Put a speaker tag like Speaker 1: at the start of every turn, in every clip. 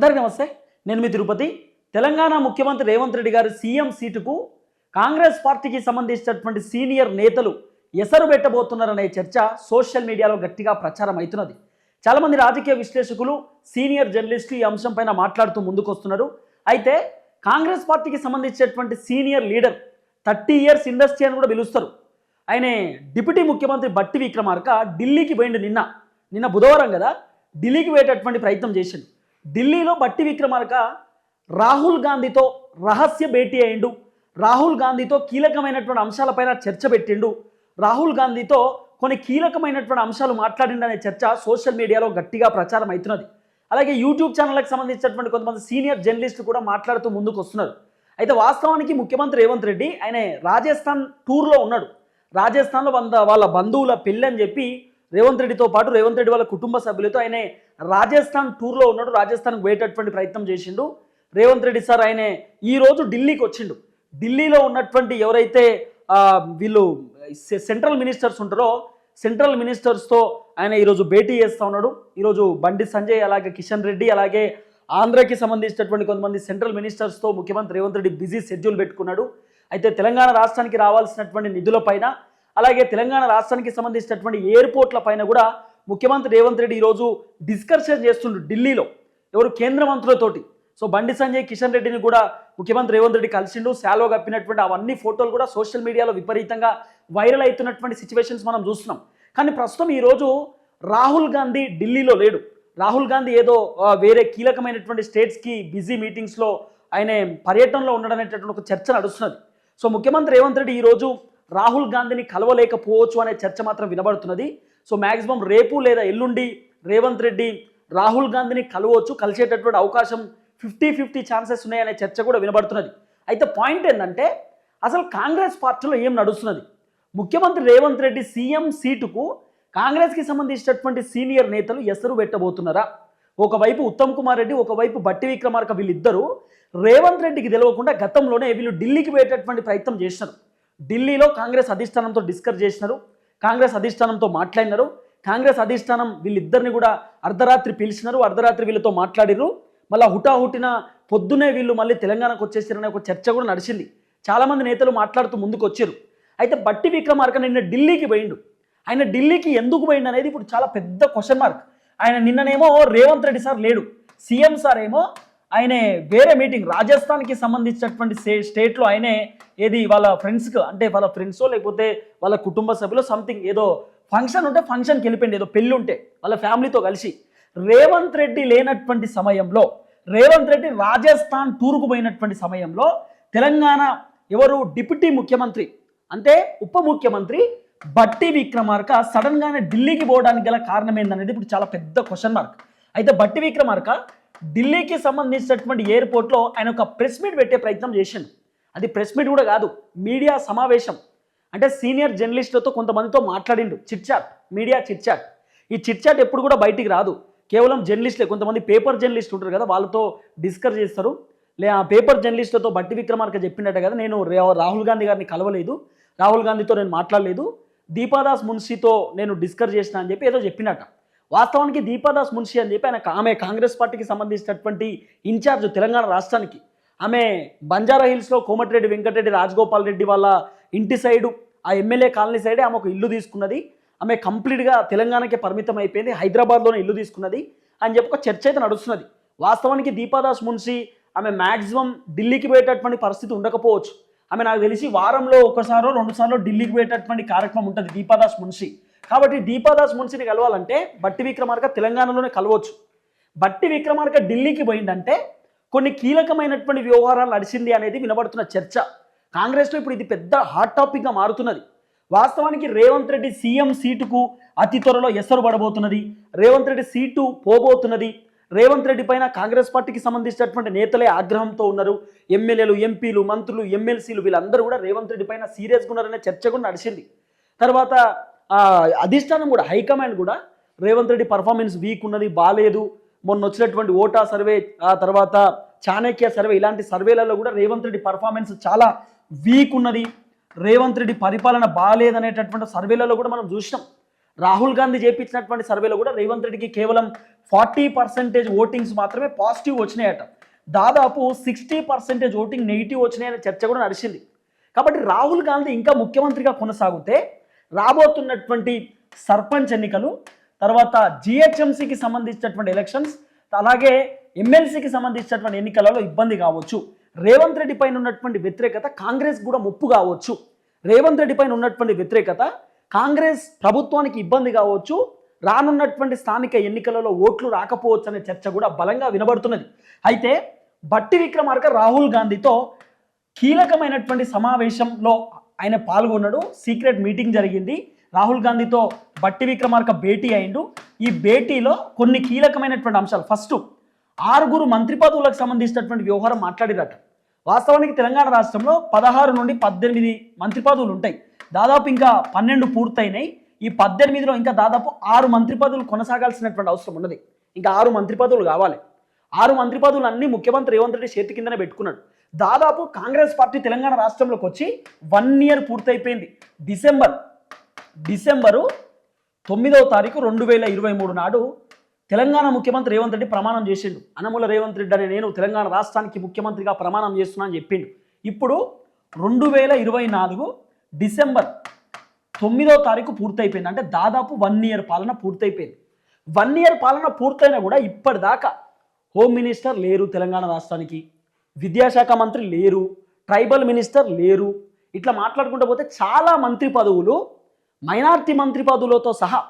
Speaker 1: అందరికీ నమస్తే. నేను మీ తిరుపతి. తెలంగాణ ముఖ్యమంత్రి రేవంత్ రెడ్డి గారు సీఎం సీటుకు కాంగ్రెస్ పార్టీకి సంబంధించినటువంటి సీనియర్ నేతలు ఎసరు పెట్టబోతున్నారనే చర్చ సోషల్ మీడియాలో గట్టిగా ప్రచారం అవుతున్నది. చాలామంది రాజకీయ విశ్లేషకులు సీనియర్ జర్నలిస్టులు ఈ అంశంపైన మాట్లాడుతూ ముందుకొస్తున్నారు. అయితే కాంగ్రెస్ పార్టీకి సంబంధించినటువంటి senior leader thirty years industry అని కూడా పిలుస్తారు. ఆయన డిప్యూటీ ముఖ్యమంత్రి బట్టి విక్రమార్క ఢిల్లీకి పోయిండు నిన్న. నిన్న బుధవారం కదా ఢిల్లీకి పోయేటటువంటి ప్రయత్నం చేసిండు. ఢిల్లీలో బట్టి విక్రమార్క రాహుల్ గాంధీతో రహస్య భేటీ అయిండు. రాహుల్ గాంధీతో కీలకమైనటువంటి అంశాలపైన చర్చ పెట్టిండు. రాహుల్ గాంధీతో కొన్ని కీలకమైనటువంటి అంశాలు మాట్లాడిండనే చర్చ సోషల్ మీడియాలో గట్టిగా ప్రచారం అవుతున్నది. అలాగే యూట్యూబ్ ఛానళ్ళకి సంబంధించినటువంటి కొంతమంది సీనియర్ జర్నలిస్టులు కూడా మాట్లాడుతూ ముందుకు వస్తున్నారు అయితే వాస్తవానికి ముఖ్యమంత్రి రేవంత్ రెడ్డి ఆయన రాజస్థాన్ టూర్లో ఉన్నాడు. రాజస్థాన్లో వంద వాళ్ళ బంధువుల పెళ్ళి అని చెప్పి రేవంత్ రెడ్డితో పాటు రేవంత్ రెడ్డి వాళ్ళ కుటుంబ సభ్యులతో ఆయన రాజస్థాన్ టూర్లో ఉన్నాడు రాజస్థాన్కి పోయేటటువంటి ప్రయత్నం చేసిండు. రేవంత్ రెడ్డి సార్ ఆయన ఈ రోజు ఢిల్లీకి వచ్చిండు. ఢిల్లీలో ఉన్నటువంటి ఎవరైతే వీళ్ళు సెంట్రల్ మినిస్టర్స్ ఉంటారో సెంట్రల్ మినిస్టర్స్తో ఆయన ఈరోజు భేటీ చేస్తూ ఉన్నాడు. ఈరోజు బండి సంజయ్ అలాగే కిషన్ రెడ్డి అలాగే ఆంధ్రకి సంబంధించినటువంటి కొంతమంది సెంట్రల్ మినిస్టర్స్తో ముఖ్యమంత్రి రేవంత్ రెడ్డి బిజీ షెడ్యూల్ పెట్టుకున్నాడు. అయితే తెలంగాణ రాష్ట్రానికి రావాల్సినటువంటి నిధులపైన అలాగే తెలంగాణ రాష్ట్రానికి సంబంధించినటువంటి ఎయిర్పోర్ట్ల పైన కూడా ముఖ్యమంత్రి రేవంత్ రెడ్డి ఈరోజు డిస్కషన్ చేస్తుండ్రు ఢిల్లీలో. ఎవరు కేంద్ర మంత్రులతోటి. సో బండి సంజయ్ కిషన్ రెడ్డిని కూడా ముఖ్యమంత్రి రేవంత్ రెడ్డి కలిసిండు. శాలో కప్పినటువంటి అవన్నీ ఫోటోలు కూడా సోషల్ మీడియాలో విపరీతంగా వైరల్ అవుతున్నటువంటి సిచ్యువేషన్స్ మనం చూస్తున్నాం. కానీ ప్రస్తుతం ఈరోజు రాహుల్ గాంధీ ఢిల్లీలో లేడు. రాహుల్ గాంధీ ఏదో వేరే కీలకమైనటువంటి స్టేట్స్కి బిజీ మీటింగ్స్లో ఆయన పర్యటనలో ఉండడనేటటువంటి ఒక చర్చ నడుస్తున్నది. సో ముఖ్యమంత్రి రేవంత్ రెడ్డి ఈరోజు రాహుల్ గాంధీని కలవలేకపోవచ్చు అనే చర్చ మాత్రం వినబడుతున్నది. సో మ్యాక్సిమం రేపు లేదా ఎల్లుండి రేవంత్ రెడ్డి రాహుల్ గాంధీని కలవచ్చు కలిసేటటువంటి అవకాశం ఫిఫ్టీ ఫిఫ్టీ ఛాన్సెస్ ఉన్నాయనే చర్చ కూడా వినబడుతున్నది. అయితే పాయింట్ ఏంటంటే అసలు కాంగ్రెస్ పార్టీలో ఏం నడుస్తున్నది? ముఖ్యమంత్రి రేవంత్ రెడ్డి సీఎం సీటుకు కాంగ్రెస్కి సంబంధించినటువంటి సీనియర్ నేతలు ఎసరు పెట్టబోతున్నారా? ఒకవైపు ఉత్తమ్ కుమార్ రెడ్డి ఒకవైపు బట్టి విక్రమార్క వీళ్ళిద్దరూ రేవంత్ రెడ్డికి తెలియకుండా గతంలోనే వీళ్ళు ఢిల్లీకి పోయేటటువంటి ప్రయత్నం చేసినారు. ఢిల్లీలో కాంగ్రెస్ అధిష్టానంతో డిస్కస్ చేసినారు. కాంగ్రెస్ అధిష్టానంతో మాట్లాడినారు. కాంగ్రెస్ అధిష్టానం వీళ్ళిద్దరిని కూడా అర్ధరాత్రి పిలిచినారు. అర్ధరాత్రి వీళ్ళతో మాట్లాడిరు మళ్ళీ హుటాహుటిన పొద్దునే వీళ్ళు మళ్ళీ తెలంగాణకు వచ్చేసారనే ఒక చర్చ కూడా నడిచింది. చాలామంది నేతలు మాట్లాడుతూ ముందుకు వచ్చారు అయితే బట్టి విక్రమార్క నిన్న ఢిల్లీకి పోయిండు. ఆయన ఢిల్లీకి ఎందుకు పోయిండు అనేది ఇప్పుడు చాలా పెద్ద క్వశ్చన్ మార్క్ ఆయన నిన్ననేమో రేవంత్ రెడ్డి సార్ లేడు. సీఎం సార్ ఏమో ఆయన వేరే మీటింగ్ రాజస్థాన్కి సంబంధించినటువంటి స్టే స్టేట్లో ఆయనే ఏది వాళ్ళ ఫ్రెండ్స్కి అంటే వాళ్ళ ఫ్రెండ్సో లేకపోతే వాళ్ళ కుటుంబ సభ్యులు సంథింగ్ ఏదో ఫంక్షన్ ఉంటే ఫంక్షన్కి వెళ్ళిపోయింది ఏదో పెళ్ళి ఉంటే వాళ్ళ ఫ్యామిలీతో కలిసి. రేవంత్ రెడ్డి లేనటువంటి సమయంలో రేవంత్ రెడ్డి రాజస్థాన్ టూర్కు పోయినటువంటి సమయంలో తెలంగాణ ఎవరు? డిప్యూటీ ముఖ్యమంత్రి. అంటే ఉప ముఖ్యమంత్రి బట్టి విక్రమార్క సడన్గానే ఢిల్లీకి పోవడానికి గల కారణం ఏందనేది ఇప్పుడు చాలా పెద్ద క్వశ్చన్ మార్క్ అయితే బట్టి విక్రమార్క ఢిల్లీకి సంబంధించినటువంటి ఎయిర్పోర్ట్లో ఆయన ఒక ప్రెస్ మీట్ పెట్టే ప్రయత్నం చేసిండు. అది ప్రెస్ మీట్ కూడా కాదు మీడియా సమావేశం. అంటే సీనియర్ జర్నలిస్టులతో కొంతమందితో మాట్లాడిండు. చిట్చాట్ మీడియా చిట్చాట్ ఈ చిట్చాట్ ఎప్పుడు కూడా బయటికి రాదు. కేవలం జర్నలిస్టులే కొంతమంది పేపర్ జర్నలిస్ట్ ఉంటారు కదా వాళ్ళతో డిస్కస్ చేస్తారు. లే ఆ పేపర్ జర్నలిస్టులతో బట్టి విక్రమార్క చెప్పినట్ట కదా నేను రాహుల్ గాంధీ గారిని కలవలేదు. రాహుల్ గాంధీతో నేను మాట్లాడలేదు. దీపాదాస్ మున్షితో నేను డిస్కస్ చేసిన అని చెప్పి ఏదో చెప్పినట్ట వాస్తవానికి దీపాదాస్ మున్షి అని చెప్పి ఆయన ఆమె కాంగ్రెస్ పార్టీకి సంబంధించినటువంటి ఇన్ఛార్జ్ తెలంగాణ రాష్ట్రానికి. ఆమె బంజారా హిల్స్లో కోమటిరెడ్డి వెంకటరెడ్డి రాజగోపాల్ రెడ్డి వాళ్ళ ఇంటి సైడు ఆ ఎమ్మెల్యే కాలనీ సైడే ఆమె ఒక ఇల్లు తీసుకున్నది. ఆమె కంప్లీట్గా తెలంగాణకే పరిమితం అయిపోయింది హైదరాబాద్లోనే ఇల్లు తీసుకున్నది అని చెప్పి ఒక చర్చ అయితే నడుస్తున్నది. వాస్తవానికి దీపాదాస్ మున్షి ఆమె మ్యాక్సిమం ఢిల్లీకి పోయేటటువంటి పరిస్థితి ఉండకపోవచ్చు. ఆమె నాకు తెలిసి వారంలో ఒకసారో రెండుసార్లు ఢిల్లీకి పోయేటటువంటి కార్యక్రమం ఉంటుంది దీపాదాస్ మున్షి. కాబట్టి దీపాదాస్ మున్షిని కలవాలంటే బట్టి విక్రమార్క తెలంగాణలోనే కలవచ్చు. బట్టి విక్రమార్క ఢిల్లీకి పోయిందంటే కొన్ని కీలకమైనటువంటి వ్యవహారాలు నడిచింది అనేది వినబడుతున్న చర్చ. కాంగ్రెస్లో ఇప్పుడు ఇది పెద్ద హాట్ టాపిక్గా మారుతున్నది. వాస్తవానికి రేవంత్ రెడ్డి సీఎం సీటుకు అతి త్వరలో ఎసరు పడబోతున్నది. రేవంత్ రెడ్డి సీటు పోబోతున్నది. రేవంత్ రెడ్డి పైన కాంగ్రెస్ పార్టీకి సంబంధించినటువంటి నేతలే ఆగ్రహంతో ఉన్నారు. ఎమ్మెల్యేలు ఎంపీలు మంత్రులు ఎమ్మెల్సీలు వీళ్ళందరూ కూడా రేవంత్ రెడ్డి పైన సీరియస్గా ఉన్నారనే చర్చ కూడా నడిచింది. తర్వాత అధిష్టానం కూడా హైకమాండ్ కూడా రేవంత్ రెడ్డి పర్ఫార్మెన్స్ వీక్ ఉన్నది బాగాలేదు మొన్న వచ్చినటువంటి ఓటా సర్వే ఆ తర్వాత చాణక్య సర్వే ఇలాంటి సర్వేలలో కూడా రేవంత్ రెడ్డి పర్ఫార్మెన్స్ చాలా వీక్ ఉన్నది. రేవంత్ రెడ్డి పరిపాలన బాగాలేదనేటటువంటి సర్వేలలో కూడా మనం చూసినాం. రాహుల్ గాంధీ చేపించినటువంటి సర్వేలో కూడా రేవంత్ రెడ్డికి కేవలం ఫార్టీ పర్సెంటేజ్ ఓటింగ్స్ మాత్రమే పాజిటివ్ వచ్చినాయట. దాదాపు సిక్స్టీ పర్సెంటేజ్ ఓటింగ్ నెగిటివ్ వచ్చినాయనే చర్చ కూడా నడిచింది. కాబట్టి రాహుల్ గాంధీ ఇంకా ముఖ్యమంత్రిగా కొనసాగితే రాబోతున్నటువంటి సర్పంచ్ ఎన్నికలు తర్వాత జిహెచ్ఎంసీకి సంబంధించినటువంటి ఎలక్షన్స్ అలాగే ఎమ్మెల్సీకి సంబంధించినటువంటి ఎన్నికలలో ఇబ్బంది కావచ్చు. రేవంత్ రెడ్డి పైన ఉన్నటువంటి వ్యతిరేకత కాంగ్రెస్ కూడా ముప్పు కావచ్చు. రేవంత్ రెడ్డి పైన ఉన్నటువంటి వ్యతిరేకత కాంగ్రెస్ ప్రభుత్వానికి ఇబ్బంది కావచ్చు. రానున్నటువంటి స్థానిక ఎన్నికలలో ఓట్లు రాకపోవచ్చు అనే చర్చ కూడా బలంగా వినబడుతున్నది. అయితే బట్టి విక్రమార్క రాహుల్ గాంధీతో కీలకమైనటువంటి సమావేశంలో ఆయన పాల్గొన్నాడు. సీక్రెట్ మీటింగ్ జరిగింది. రాహుల్ గాంధీతో బట్టి విక్రమార్క భేటీ అయిండు. ఈ భేటీలో కొన్ని కీలకమైనటువంటి అంశాలు. ఫస్ట్ ఆరుగురు మంత్రి పదవులకు సంబంధించినటువంటి వ్యవహారం మాట్లాడిరట. వాస్తవానికి తెలంగాణ రాష్ట్రంలో పదహారు నుండి పద్దెనిమిది మంత్రి పదవులు ఉంటాయి. దాదాపు ఇంకా పన్నెండు పూర్తయినాయి. ఈ పద్దెనిమిదిలో ఇంకా దాదాపు ఆరు మంత్రి పదవులు కొనసాగాల్సినటువంటి అవసరం ఉన్నది. ఇంకా ఆరు మంత్రి పదవులు కావాలి. ఆరు మంత్రి పదవులు అన్ని ముఖ్యమంత్రి రేవంత్ రెడ్డి చేతి కిందనే పెట్టుకున్నాడు. దాదాపు కాంగ్రెస్ పార్టీ తెలంగాణ రాష్ట్రంలోకి వచ్చి వన్ ఇయర్ పూర్తయిపోయింది. డిసెంబర్ డిసెంబరు తొమ్మిదవ తారీఖు రెండు వేల ఇరవై మూడు నాడు తెలంగాణ ముఖ్యమంత్రి రేవంత్ రెడ్డి ప్రమాణం చేసిండు. అనముల రేవంత్ రెడ్డి అనే నేను తెలంగాణ రాష్ట్రానికి ముఖ్యమంత్రిగా ప్రమాణం చేస్తున్నానని చెప్పిండు. ఇప్పుడు రెండు వేల ఇరవై నాలుగు డిసెంబర్ తొమ్మిదో తారీఖు పూర్తయిపోయింది. అంటే దాదాపు వన్ ఇయర్ పాలన పూర్తయిపోయింది. వన్ ఇయర్ పాలన పూర్తయినా కూడా ఇప్పటిదాకా హోమ్ మినిస్టర్ లేరు తెలంగాణ రాష్ట్రానికి. విద్యాశాఖ మంత్రి లేరు ట్రైబల్ మినిస్టర్ లేరు. ఇట్లా మాట్లాడుకుంటూ పోతే చాలా మంత్రి పదవులు మైనార్టీ మంత్రి పదవులతో సహా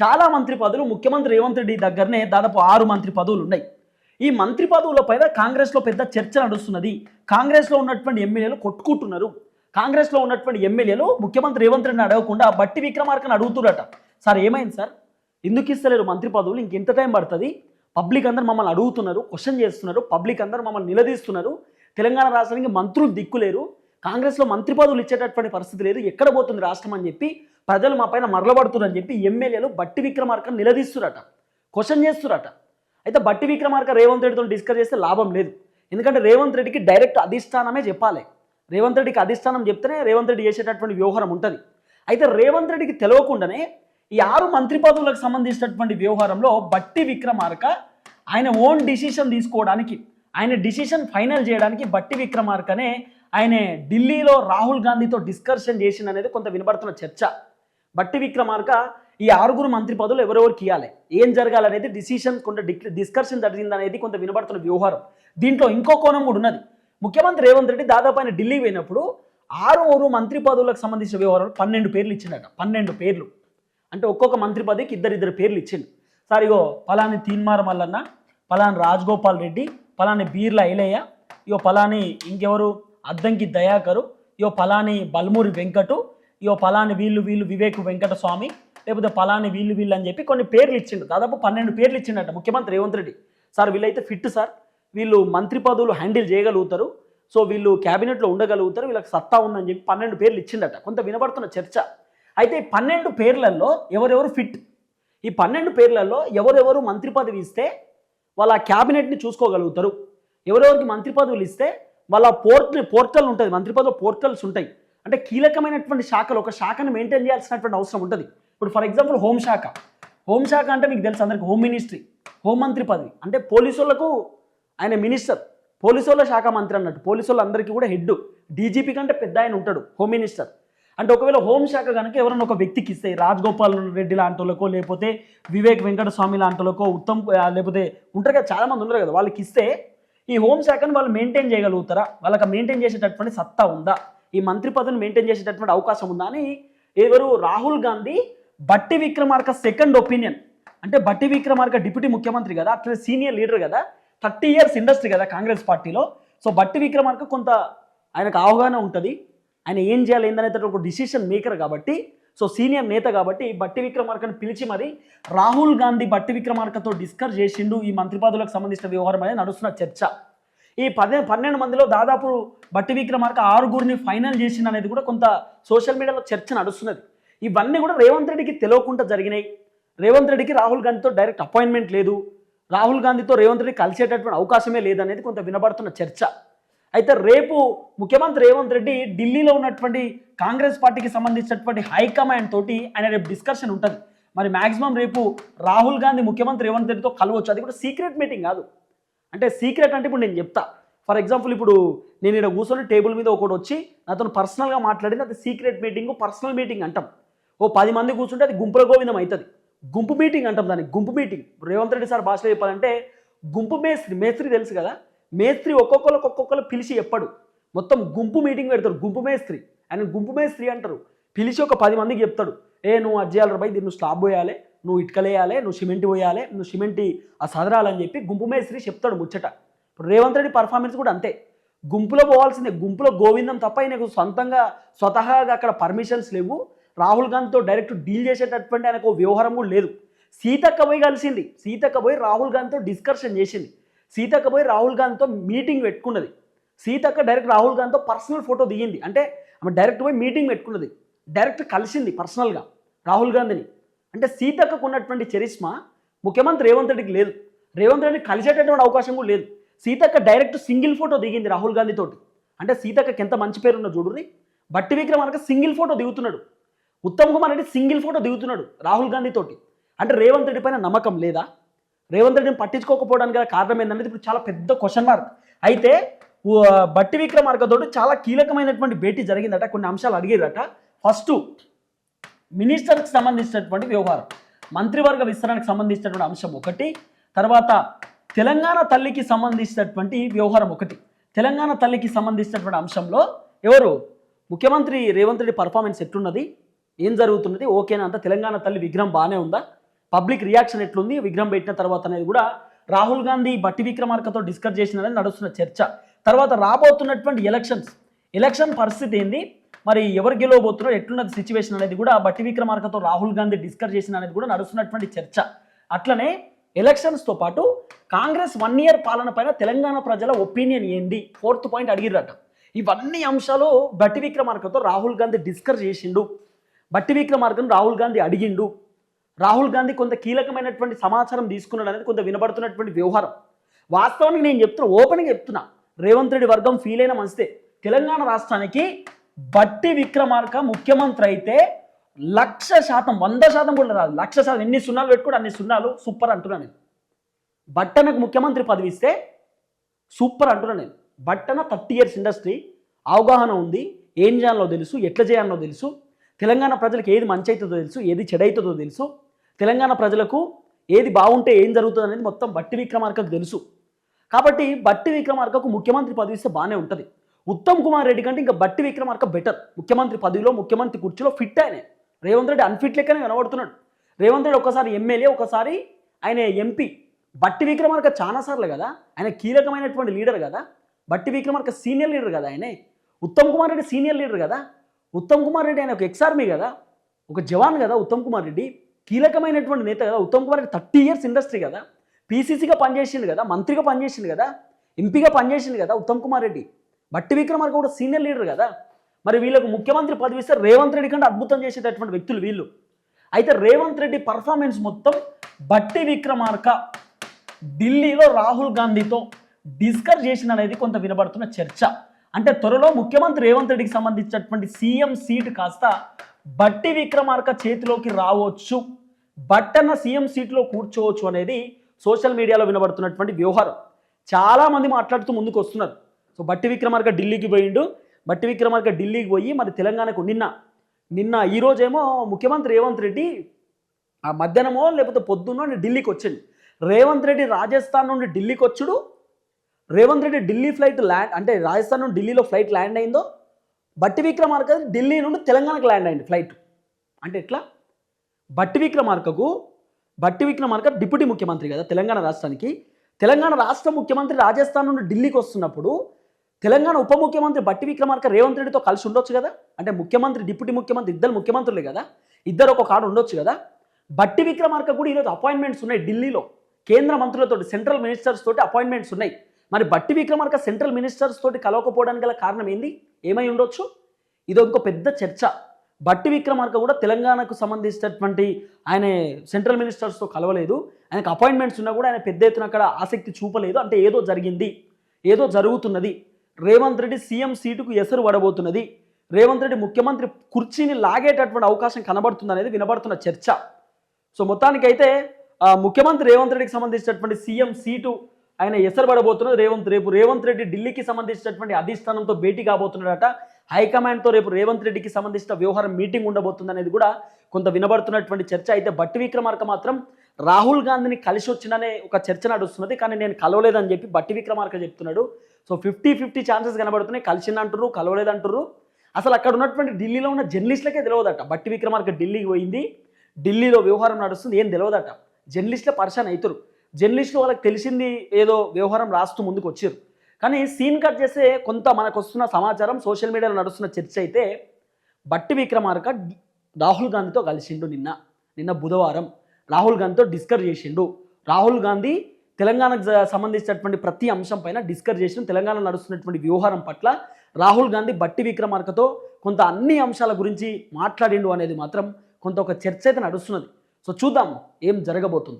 Speaker 1: చాలా మంత్రి పదవులు ముఖ్యమంత్రి రేవంత్ రెడ్డి దగ్గరనే దాదాపు ఆరు మంత్రి పదవులు ఉన్నాయి. ఈ మంత్రి పదవులపైన కాంగ్రెస్లో పెద్ద చర్చ నడుస్తున్నది. కాంగ్రెస్లో ఉన్నటువంటి ఎమ్మెల్యేలు కొట్టుకుంటున్నారు. కాంగ్రెస్లో ఉన్నటువంటి ఎమ్మెల్యేలు ముఖ్యమంత్రి రేవంత్ రెడ్డిని అడగకుండా బట్టి విక్రమార్కని అడుగుతున్నారట. సార్ ఏమైంది సార్? ఎందుకు ఇస్తలేరు మంత్రి పదవులు? ఇంకెంత టైం పడుతుంది? పబ్లిక్ అందరు మమ్మల్ని అడుగుతున్నారు క్వశ్చన్ చేస్తున్నారు పబ్లిక్ అందరూ మమ్మల్ని నిలదీస్తున్నారు. తెలంగాణ రాష్ట్రానికి మంత్రులు దిక్కులేరు కాంగ్రెస్లో మంత్రి పదవులు ఇచ్చేటటువంటి పరిస్థితి లేదు. ఎక్కడ పోతుంది రాష్ట్రం అని చెప్పి ప్రజలు మా పైన మరలబడుతున్నారని చెప్పి ఎమ్మెల్యేలు బట్టి విక్రమార్కను నిలదీస్తురట. క్వశ్చన్ చేస్తురట. అయితే బట్టి విక్రమార్క రేవంత్ రెడ్డితో డిస్కస్ చేస్తే లాభం లేదు. ఎందుకంటే రేవంత్ రెడ్డికి డైరెక్ట్ అధిష్టానమే చెప్పాలి. రేవంత్ రెడ్డికి అధిష్టానం చెప్తేనే రేవంత్ రెడ్డి చేసేటటువంటి వ్యవహారం ఉంటుంది. అయితే రేవంత్ రెడ్డికి తెలియకుండానే ఈ ఆరు మంత్రి పదవులకు సంబంధించినటువంటి వ్యవహారంలో బట్టి విక్రమార్క ఆయన ఓన్ డిసిషన్ తీసుకోవడానికి ఆయన డిసిషన్ ఫైనల్ చేయడానికి బట్టి విక్రమార్కనే ఆయన ఢిల్లీలో రాహుల్ గాంధీతో డిస్కషన్ చేసిన అనేది కొంత వినబడుతున్న చర్చ. బట్టి విక్రమార్క ఈ ఆరుగురు మంత్రి పదవులు ఎవరెవరికి ఇవ్వాలి ఏం జరగాలనేది డిసిషన్ కొంత డిస్కషన్ జరిగింది అనేది కొంత వినబడుతున్న వ్యవహారం. దీంట్లో ఇంకో కోణం కూడా ఉన్నది. ముఖ్యమంత్రి రేవంత్ రెడ్డి దాదాపు ఆయన ఢిల్లీ పోయినప్పుడు ఆరు మంత్రి పదవులకు సంబంధించిన వ్యవహారాలు పన్నెండు పేర్లు ఇచ్చిండట. పన్నెండు పేర్లు. అంటే ఒక్కొక్క మంత్రి పదవికి ఇద్దరిద్దరు పేర్లు ఇచ్చిండు. సార్ ఇగో పలాని తీన్మార మల్లన్న పలాని రాజగోపాల్ రెడ్డి పలాని బీర్ల ఐలయ్య ఇగో పలాని ఇంకెవరు? అద్దంకి దయాకరు ఇగో పలాని బల్మూరి వెంకటు ఇగో పలాని వీళ్ళు వీళ్ళు వివేక్ వెంకట స్వామి లేకపోతే పలాని వీళ్ళు వీళ్ళు అని చెప్పి కొన్ని పేర్లు ఇచ్చిండు. దాదాపు పన్నెండు పేర్లు ఇచ్చిండట ముఖ్యమంత్రి రేవంత్ రెడ్డి. సార్ వీళ్ళైతే ఫిట్ సార్. వీళ్ళు మంత్రి పదవులు హ్యాండిల్ చేయగలుగుతారు. సో వీళ్ళు క్యాబినెట్లో ఉండగలుగుతారు. వీళ్ళకి సత్తా ఉందని చెప్పి పన్నెండు పేర్లు ఇచ్చిండట. కొంత వినబడుతున్న చర్చ. అయితే ఈ పన్నెండు పేర్లలో ఎవరెవరు ఫిట్ ఈ పన్నెండు పేర్లలో ఎవరెవరు మంత్రి పదవి ఇస్తే వాళ్ళ క్యాబినెట్ని చూసుకోగలుగుతారు. ఎవరెవరికి మంత్రి పదవులు ఇస్తే వాళ్ళ పోర్ట్ పోర్టల్ ఉంటుంది. మంత్రి పదవి పోర్టల్స్ ఉంటాయి. అంటే కీలకమైనటువంటి శాఖలు ఒక శాఖను మెయింటైన్ చేయాల్సినటువంటి అవసరం ఉంటుంది. ఇప్పుడు ఫర్ ఎగ్జాంపుల్ హోంశాఖ హోంశాఖ అంటే మీకు తెలుసు అందరికి హోమ్ మినిస్ట్రీ హోంమంత్రి పదవి. అంటే పోలీసులకు ఆయన మినిస్టర్ పోలీసుల శాఖ మంత్రి అన్నట్టు. పోలీసులు అందరికీ కూడా హెడ్ డీజీపీ కంటే పెద్ద ఆయన ఉంటాడు హోమ్ మినిస్టర్ అంటే ఒకవేళ హోంశాఖ కనుక ఎవరైనా ఒక వ్యక్తికి ఇస్తే రాజగోపాల్ రెడ్డి లాంటి లేకపోతే వివేక్ వెంకట స్వామి లాంటి ఉత్తమ్ లేకపోతే ఉంటారు కదా చాలామంది ఉన్నారు కదా వాళ్ళకి ఇస్తే ఈ హోంశాఖను వాళ్ళు మెయింటైన్ చేయగలుగుతారా? వాళ్ళకి మెయింటైన్ చేసేటటువంటి సత్తా ఉందా? ఈ మంత్రి పదవిని మెయింటైన్ చేసేటటువంటి అవకాశం ఉందా అని ఎవరు? రాహుల్ గాంధీ బట్టి విక్రమార్క సెకండ్ ఒపీనియన్ అంటే బట్టి విక్రమార్క డిప్యూటీ ముఖ్యమంత్రి కదా అట్లనే సీనియర్ లీడర్ కదా థర్టీ ఇయర్స్ ఇండస్ట్రీ కదా కాంగ్రెస్ పార్టీలో. సో బట్టి విక్రమార్క కొంత ఆయనకు అవగాహన ఉంటుంది. ఆయన ఏం చేయాలి ఏందనేది ఒక డిసిషన్ మేకర్ కాబట్టి సో సీనియర్ నేత కాబట్టి బట్టి విక్రమార్కను పిలిచి మరి రాహుల్ గాంధీ బట్టి విక్రమార్కతో డిస్కస్ చేసిండు ఈ మంత్రి పదవులకు సంబంధించిన వ్యవహారం అనేది నడుస్తున్న చర్చ. ఈ పదే పన్నెండు మందిలో దాదాపు బట్టి విక్రమార్క ఆరుగురిని ఫైనల్ చేసింది అనేది కూడా కొంత సోషల్ మీడియాలో చర్చ నడుస్తున్నది. ఇవన్నీ కూడా రేవంత్ రెడ్డికి తెలియకుండా జరిగినాయి. రేవంత్ రెడ్డికి రాహుల్ గాంధీతో డైరెక్ట్ అపాయింట్మెంట్ లేదు. రాహుల్ గాంధీతో రేవంత్ రెడ్డి కలిసేటటువంటి అవకాశమే లేదనేది కొంత వినబడుతున్న చర్చ. అయితే రేపు ముఖ్యమంత్రి రేవంత్ రెడ్డి ఢిల్లీలో ఉన్నటువంటి కాంగ్రెస్ పార్టీకి సంబంధించినటువంటి హైకమాండ్ తోటి ఆయన రేపు డిస్కషన్ ఉంటుంది. మరి మ్యాక్సిమం రేపు రాహుల్ గాంధీ ముఖ్యమంత్రి రేవంత్ రెడ్డితో కలవచ్చు. అది కూడా సీక్రెట్ మీటింగ్ కాదు. అంటే సీక్రెట్ అంటే ఇప్పుడు నేను చెప్తా. ఫర్ ఎగ్జాంపుల్ ఇప్పుడు నేను ఇక్కడ కూర్చొని టేబుల్ మీద ఒకటి వచ్చి నాతో పర్సనల్గా మాట్లాడింది అది సీక్రెట్ మీటింగ్ పర్సనల్ మీటింగ్ అంటాం. ఓ పది మంది కూర్చుంటే అది గుంపుల గోవిందం అవుతుంది గుంపు మీటింగ్ అంటాం దాన్ని గుంపు మీటింగ్. రేవంత్ రెడ్డి సార్ భాషలో చెప్పాలంటే గుంపు మేస్త్రి మేస్త్రి తెలుసు కదా? మేస్త్రి ఒక్కొక్కరికి ఒక్కొక్కరు పిలిచి చెప్పడు. మొత్తం గుంపు మీటింగ్ పెడతాడు గుంపు మేస్త్రి. ఆయన గుంపు మేస్త్రి అంటారు. పిలిచి ఒక పది మందికి చెప్తాడు. ఏ నువ్వు అది చేయాలి దీన్ని నువ్వు స్లాబ్ పోయాలి నువ్వు ఇటుకలేయాలి నువ్వు సిమెంట్ పోయాలి నువ్వు సిమెంట్ ఆ సదరాలని చెప్పి గుంపు మేస్త్రి చెప్తాడు ముచ్చట. ఇప్పుడు రేవంత్ రెడ్డి పర్ఫార్మెన్స్ కూడా అంతే. గుంపులో పోవాల్సిందే. గుంపులో గోవిందం తప్ప ఆయనకు సొంతంగా స్వతహాగా అక్కడ పర్మిషన్స్ లేవు. రాహుల్ గాంధీతో డైరెక్ట్ డీల్ చేసేటటువంటి ఆయనకు వ్యవహారం కూడా లేదు. సీతక్క పోయి కలిసింది. సీతక్క పోయి రాహుల్ గాంధీతో డిస్కషన్ చేసింది. సీతక్క పోయి రాహుల్ గాంధీతో మీటింగ్ పెట్టుకున్నది. సీతక్క డైరెక్ట్ రాహుల్ గాంధీతో పర్సనల్ ఫోటో దిగింది. అంటే ఆమె డైరెక్ట్ పోయి మీటింగ్ పెట్టుకున్నది. డైరెక్ట్ కలిసింది పర్సనల్గా రాహుల్ గాంధీని. అంటే సీతక్కకు ఉన్నటువంటి చరిష్మా ముఖ్యమంత్రి రేవంత్ రెడ్డికి లేదు. రేవంత్ రెడ్డి కలిసేటటువంటి అవకాశం కూడా లేదు. సీతక్క డైరెక్ట్ సింగిల్ ఫోటో దిగింది రాహుల్ గాంధీ తోటి అంటే సీతక్కకి ఎంత మంచి పేరు ఉన్నదో చూడుర్రి. బట్టి విక్రమార్క సింగిల్ ఫోటో దిగుతున్నాడు. ఉత్తమ్ కుమార్ రెడ్డి సింగిల్ ఫోటో దిగుతున్నాడు రాహుల్ గాంధీ తోటి అంటే రేవంత్ రెడ్డి పైన నమ్మకం లేదా? రేవంత్ రెడ్డిని పట్టించుకోకపోవడానికి గల కారణం ఏంటనేది ఇప్పుడు చాలా పెద్ద క్వశ్చన్ మార్క్ అయితే బట్టి విక్రమార్క చాలా కీలకమైనటువంటి భేటీ జరిగిందట కొన్ని అంశాలు అడిగారట ఫస్ట్ మినిస్టర్కి సంబంధించినటువంటి వ్యవహారం. మంత్రివర్గ విస్తరణకు సంబంధించినటువంటి అంశం ఒకటి. తర్వాత తెలంగాణ తల్లికి సంబంధించినటువంటి వ్యవహారం ఒకటి. తెలంగాణ తల్లికి సంబంధించినటువంటి అంశంలో ఎవరు? ముఖ్యమంత్రి రేవంత్ రెడ్డి పర్ఫార్మెన్స్ ఎట్లున్నది? ఏం జరుగుతున్నది? ఓకేనా అంత? తెలంగాణ తల్లి విగ్రహం బాగానే ఉందా? పబ్లిక్ రియాక్షన్ ఎట్లుంది విగ్రహం పెట్టిన తర్వాత అనేది కూడా రాహుల్ గాంధీ బట్టి విక్రమార్కతో డిస్కస్ చేసిన నడుస్తున్న చర్చ. తర్వాత రాబోతున్నటువంటి ఎలక్షన్స్. ఎలక్షన్ పరిస్థితి ఏంది? మరి ఎవరు గెలవబోతున్నారో? ఎట్లున్నది సిచ్యువేషన్ అనేది కూడా బట్టి విక్రమార్కతో రాహుల్ గాంధీ డిస్కస్ చేసిన అనేది కూడా నడుస్తున్నటువంటి చర్చ. అట్లనే ఎలక్షన్స్తో పాటు కాంగ్రెస్ వన్ ఇయర్ పాలన పైన తెలంగాణ ప్రజల ఒపీనియన్ ఏంది? ఫోర్త్ పాయింట్ అడిగిరట ఇవన్నీ అంశాలు బట్టి విక్రమార్కతో రాహుల్ గాంధీ డిస్కస్ చేసిండు. బట్టి విక్రమార్కను రాహుల్ గాంధీ అడిగిండు. రాహుల్ గాంధీ కొంత కీలకమైనటువంటి సమాచారం తీసుకున్నాడు అనేది కొంత వినబడుతున్నటువంటి వ్యవహారం. వాస్తవానికి నేను చెప్తున్నా ఓపెన్గా చెప్తున్నా. రేవంత్ రెడ్డి వర్గం ఫీల్ అయిన మంచిదే తెలంగాణ రాష్ట్రానికి బట్టి విక్రమార్క ముఖ్యమంత్రి అయితే లక్ష శాతం వంద శాతం కూడా రాదు. లక్ష శాతం ఎన్ని సున్నాలు పెట్టుకోడు అన్ని సున్నాలు సూపర్ అంటున్నా నేను. బట్టనకు ముఖ్యమంత్రి పదవి ఇస్తే సూపర్ అంటున్నా నేను. బట్టన థర్టీ ఇయర్స్ ఇండస్ట్రీ అవగాహన ఉంది. ఏం చేయాలో తెలుసు ఎట్లా చేయాలో తెలుసు. తెలంగాణ ప్రజలకు ఏది మంచి అవుతుందో తెలుసు ఏది చెడైతుందో తెలుసు. తెలంగాణ ప్రజలకు ఏది బాగుంటే ఏం జరుగుతుంది అనేది మొత్తం బట్టి విక్రమార్కకు తెలుసు. కాబట్టి బట్టి విక్రమార్కకు ముఖ్యమంత్రి పదవి ఇస్తే బాగానే ఉంటుంది. ఉత్తమ్ కుమార్ రెడ్డి కంటే ఇంకా బట్టి విక్రమార్క బెటర్ ముఖ్యమంత్రి పదవిలో ముఖ్యమంత్రి కుర్చీలో ఫిట్ ఆయన. రేవంత్ రెడ్డి అన్ఫిట్ లెక్కనే కనబడుతున్నాడు. రేవంత్ రెడ్డి ఒకసారి ఎమ్మెల్యే ఒకసారి ఆయన ఎంపీ బట్టి విక్రమార్క చాలాసార్లు కదా ఆయన కీలకమైనటువంటి లీడర్ కదా. బట్టి విక్రమార్క సీనియర్ లీడర్ కదా ఆయనే. ఉత్తమ్ కుమార్ రెడ్డి సీనియర్ లీడర్ కదా. ఉత్తమ్ కుమార్ రెడ్డి ఆయన ఒక ఎక్స్ఆర్మీ కదా. ఒక జవాన్ కదా ఉత్తమ్ కుమార్ రెడ్డి. కీలకమైనటువంటి నేత కదా. Uttam Kumar Reddy thirty years industry కదా. పీసీసీగా పనిచేసిండు కదా. మంత్రిగా పనిచేసిండు కదా. ఎంపీగా పనిచేసిండు కదా ఉత్తమ్ కుమార్ రెడ్డి. బట్టి విక్రమార్క కూడా సీనియర్ లీడర్ కదా. మరి వీళ్ళకు ముఖ్యమంత్రి పదవి ఇస్తే రేవంత్ రెడ్డి కంటే అద్భుతం చేసేటటువంటి వ్యక్తులు వీళ్ళు. అయితే రేవంత్ రెడ్డి పర్ఫార్మెన్స్ మొత్తం బట్టి విక్రమార్క ఢిల్లీలో రాహుల్ గాంధీతో డిస్కస్ చేసిన అనేది కొంత వినబడుతున్న చర్చ. అంటే త్వరలో ముఖ్యమంత్రి రేవంత్ రెడ్డికి సంబంధించినటువంటి సీఎం సీట్ కాస్త బట్టి విక్రమార్క చేతిలోకి రావచ్చు బట్టన్న సీఎం సీట్లో కూర్చోవచ్చు అనేది సోషల్ మీడియాలో వినబడుతున్నటువంటి వ్యవహారం. చాలామంది మాట్లాడుతూ ముందుకు వస్తున్నారు. సో బట్టి విక్రమార్క ఢిల్లీకి పోయిండు. బట్టి విక్రమార్క ఢిల్లీకి పోయి మరి తెలంగాణకు నిన్న నిన్న ఈరోజేమో ముఖ్యమంత్రి రేవంత్ రెడ్డి ఆ మధ్యాహ్నమో లేకపోతే పొద్దున్నో నేను ఢిల్లీకి వచ్చింది రేవంత్ రెడ్డి రాజస్థాన్ నుండి ఢిల్లీకి వచ్చుడు. రేవంత్ రెడ్డి ఢిల్లీ ఫ్లైట్ ల్యాండ్ అంటే రాజస్థాన్ నుండి ఢిల్లీలో ఫ్లైట్ ల్యాండ్ అయిందో బట్టి విక్రమార్క ఢిల్లీ నుండి తెలంగాణకు ల్యాండ్ అయింది ఫ్లైట్. అంటే ఎట్లా? బట్టి విక్రమార్కకు బట్టి విక్రమార్క డిప్యూటీ ముఖ్యమంత్రి కదా తెలంగాణ రాష్ట్రానికి. తెలంగాణ రాష్ట్ర ముఖ్యమంత్రి రాజస్థాన్ నుండి ఢిల్లీకి వస్తున్నప్పుడు తెలంగాణ ఉప ముఖ్యమంత్రి బట్టి విక్రమార్క రేవంత్ రెడ్డితో కలిసి ఉండొచ్చు కదా? అంటే ముఖ్యమంత్రి డిప్యూటీ ముఖ్యమంత్రి ఇద్దరు ముఖ్యమంత్రులే కదా? ఇద్దరు ఒక కాడ ఉండొచ్చు కదా? బట్టి విక్రమార్క కూడా ఈరోజు అపాయింట్మెంట్స్ ఉన్నాయి ఢిల్లీలో. కేంద్ర మంత్రులతో సెంట్రల్ మినిస్టర్స్ తోటి అపాయింట్మెంట్స్ ఉన్నాయి. మరి బట్టి విక్రమార్క సెంట్రల్ మినిస్టర్స్ తోటి కలవకపోవడానికి గల కారణం ఏంది? ఏమై ఉండొచ్చు? ఇది ఇంకో పెద్ద చర్చ. బట్టి విక్రమార్క కూడా తెలంగాణకు సంబంధించినటువంటి ఆయన సెంట్రల్ మినిస్టర్స్తో కలవలేదు. ఆయనకు అపాయింట్మెంట్స్ ఉన్నా కూడా ఆయన పెద్ద ఎత్తున అక్కడ ఆసక్తి చూపలేదు. అంటే ఏదో జరిగింది. ఏదో జరుగుతున్నది. రేవంత్ రెడ్డి సీఎం సీటుకు ఎసరు పడబోతున్నది. రేవంత్ రెడ్డి ముఖ్యమంత్రి కుర్చీని లాగేటటువంటి అవకాశం కనబడుతుంది అనేది వినబడుతున్న చర్చ. సో మొత్తానికైతే ముఖ్యమంత్రి రేవంత్ రెడ్డికి సంబంధించినటువంటి సీఎం సీటు ఆయన ఎసరబడబోతున్నది రేవంత్. రేపు రేవంత్ రెడ్డి ఢిల్లీకి సంబంధించినటువంటి అధిష్టానంతో భేటీ కాబోతున్నాడట. హైకమాండ్తో రేపు రేవంత్ రెడ్డికి సంబంధించిన వ్యవహారం మీటింగ్ ఉండబోతుంది అనేది కూడా కొంత వినబడుతున్నటువంటి చర్చ. అయితే బట్టి విక్రమార్క మాత్రం రాహుల్ గాంధీని కలిసి వచ్చిననే ఒక చర్చ నడుస్తున్నది. కానీ నేను కలవలేదని చెప్పి బట్టి విక్రమార్క చెప్తున్నాడు. సో ఫిఫ్టీ ఫిఫ్టీ ఛాన్సెస్ కనబడుతున్నాయి. కలిసిందంటారు కలవలేదంటారు అసలు అక్కడ ఉన్నటువంటి ఢిల్లీలో ఉన్న జర్నలిస్టులకే తెలియదట బట్టి విక్రమార్క ఢిల్లీకి పోయింది. ఢిల్లీలో వ్యవహారం నడుస్తుంది. ఏం తెలియదట జర్నలిస్టుల పరిశాన్ అవుతారు జర్నలిస్టులు వాళ్ళకి తెలిసింది ఏదో వ్యవహారం రాస్తూ ముందుకు వచ్చారు. కానీ సీన్ కట్ చేస్తే కొంత మనకు వస్తున్న సమాచారం సోషల్ మీడియాలో నడుస్తున్న చర్చ అయితే బట్టి విక్రమార్క రాహుల్ గాంధీతో కలిసిండు నిన్న. నిన్న బుధవారం రాహుల్ గాంధీతో డిస్కస్ చేసిండు. రాహుల్ గాంధీ తెలంగాణకు సంబంధించినటువంటి ప్రతి అంశం పైన డిస్కస్ చేసిన తెలంగాణ నడుస్తున్నటువంటి వ్యవహారం పట్ల రాహుల్ గాంధీ బట్టి విక్రమార్కతో కొంత అన్ని అంశాల గురించి మాట్లాడిండు అనేది మాత్రం కొంత ఒక చర్చ అయితే నడుస్తున్నది. సో చూద్దాం ఏం జరగబోతుంది.